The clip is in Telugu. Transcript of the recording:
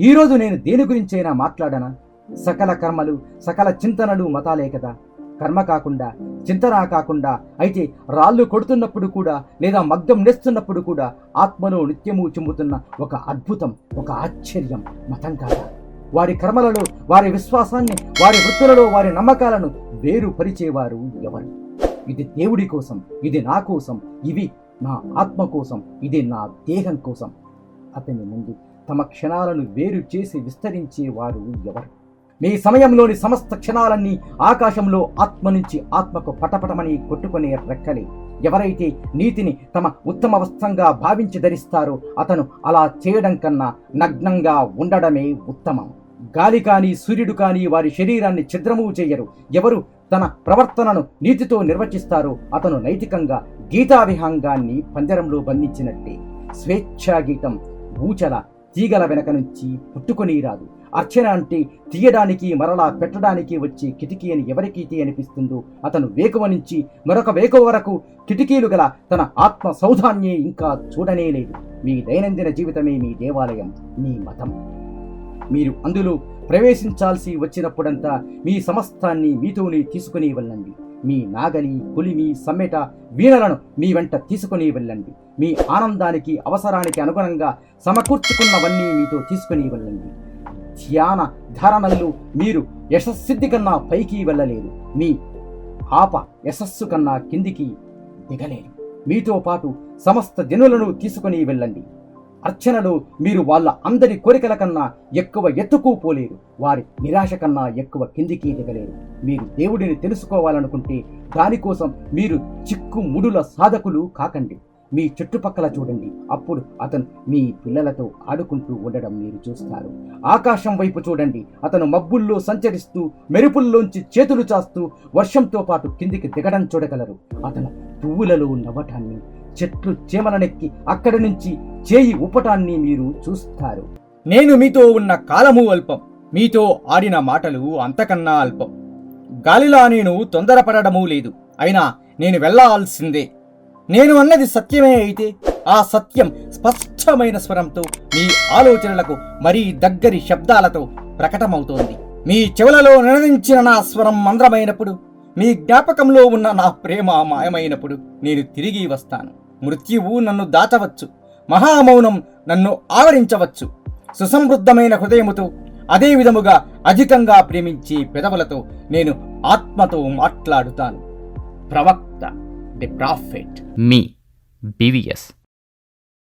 ఈరోజు నేను దేని గురించైనా మాట్లాడనా? సకల కర్మలు సకల చింతనలు మతాలే కదా. కర్మ కాకుండా చింతన కాకుండా అయితే రాళ్ళు కొడుతున్నప్పుడు కూడా లేదా మగ్గం నేస్తున్నప్పుడు కూడా ఆత్మలో నిత్యము చుమ్ముతున్న ఒక అద్భుతం ఒక ఆశ్చర్యం మతం కాదా? వారి కర్మలలో వారి విశ్వాసాన్ని వారి వృత్తులలో వారి నమ్మకాలను వేరు పరిచేవారు ఎవరు? ఇది దేవుడి కోసం ఇది నా కోసం ఇవి నా ఆత్మ కోసం ఇది నా దేహం కోసం. అతని ముందు తమ క్షణాలను వేరు చేసి విస్తరించేవారు ఎవరు? మీ సమయంలోని సమస్త క్షణాలన్నీ ఆకాశంలో ఆత్మ నుంచి ఆత్మకు పటపటమని కొట్టుకునే రెక్కలే. ఎవరైతే నీతిని తమ ఉత్తమ వస్త్రంగా భావించి ధరిస్తారో అతను అలా చేయడం కన్నా నగ్నంగా ఉండడమే ఉత్తమం. గాలి కానీ సూర్యుడు కానీ వారి శరీరాన్ని ఛిద్రము చేయరు. ఎవరు తన ప్రవర్తనను నీతితో నిర్వచిస్తారో అతను నైతికంగా గీతావిహాంగాన్ని పంజరంలో బంధించినట్టే. స్వేచ్ఛా గీతం ఊచల తీగల వెనక నుంచి పుట్టుకొని రాదు. అర్చన అంటే తీయడానికి మరలా పెట్టడానికి వచ్చే కిటికీ అని ఎవరికైతే అనిపిస్తుందో అతను వేకువ నుంచి మరొక వేకువ వరకు కిటికీలు గల తన ఆత్మ సౌధాన్యే ఇంకా చూడనే లేదు. మీ దైనందిన జీవితమే మీ దేవాలయం మీ మతం. మీరు అందులో ప్రవేశించాల్సి వచ్చినప్పుడంతా మీ సమస్తాన్ని మీతోనే తీసుకుని వెళ్ళండి. మీ నాగలి పులిమి సమ్మెట వీణలను మీ వెంట తీసుకుని వెళ్ళండి. మీ ఆనందానికి అవసరానికి అనుగుణంగా సమకూర్చుకున్నవన్నీ మీతో తీసుకుని వెళ్ళండి. ధ్యాన ధారణలు మీరు యశస్సిద్ధి కన్నా పైకి వెళ్ళలేరు మీ ఆప యశస్సు కన్నా కిందికి దిగలేరు మీతో పాటు సమస్త జనులను తీసుకుని వెళ్ళండి. అర్చనలో మీరు వాళ్ళ అందరి కోరికల కన్నా ఎక్కువ ఎత్తుకు పోలేరు. వారి నిరాశ కన్నా ఎక్కువ కిందికి దిగలేరు. మీరు దేవుడిని తెలుసుకోవాలనుకుంటే దానికోసం మీరు చిక్కు ముడుల సాధకులు కాకండి. మీ చుట్టుపక్కల చూడండి. అప్పుడు అతను మీ పిల్లలతో ఆడుకుంటూ ఉండడం మీరు చూస్తారు. ఆకాశం వైపు చూడండి. అతను మబ్బుల్లో సంచరిస్తూ మెరుపుల్లోంచి చేతులు చాస్తూ వర్షంతో పాటు కిందికి దిగడం చూడగలరు. అతను పువ్వులలో నవ్వటాన్ని చెట్లు చేమలనెక్కి అక్కడి నుంచి చేయి ఊపటాన్ని మీరు చూస్తారు. నేను మీతో ఉన్న కాలము అల్పం. మీతో ఆడిన మాటలు అంతకన్నా అల్పం. గాలిలా నేను తొందరపడడమూ లేదు. అయినా నేను వెళ్ళాల్సిందే. నేను అన్నది సత్యమే అయితే ఆ సత్యం స్పష్టమైన స్వరంతో మీ ఆలోచనలకు మరీ దగ్గరి శబ్దాలతో ప్రకటమవుతోంది. మీ చెవులలో నినదించిన నా స్వరం మంద్రమైనప్పుడు మీ జ్ఞాపకంలో ఉన్న నా ప్రేమ మాయమైనప్పుడు నేను తిరిగి వస్తాను. మృత్యువు నన్ను దాచవచ్చు మహామౌనం నన్ను ఆవరించవచ్చు. సుసమృద్ధమైన హృదయముతో అదే విధముగా అధికంగా ప్రేమించే పెదవులతో నేను ఆత్మతో మాట్లాడుతాను. ప్రవక్త the Prophet. Me, BVS.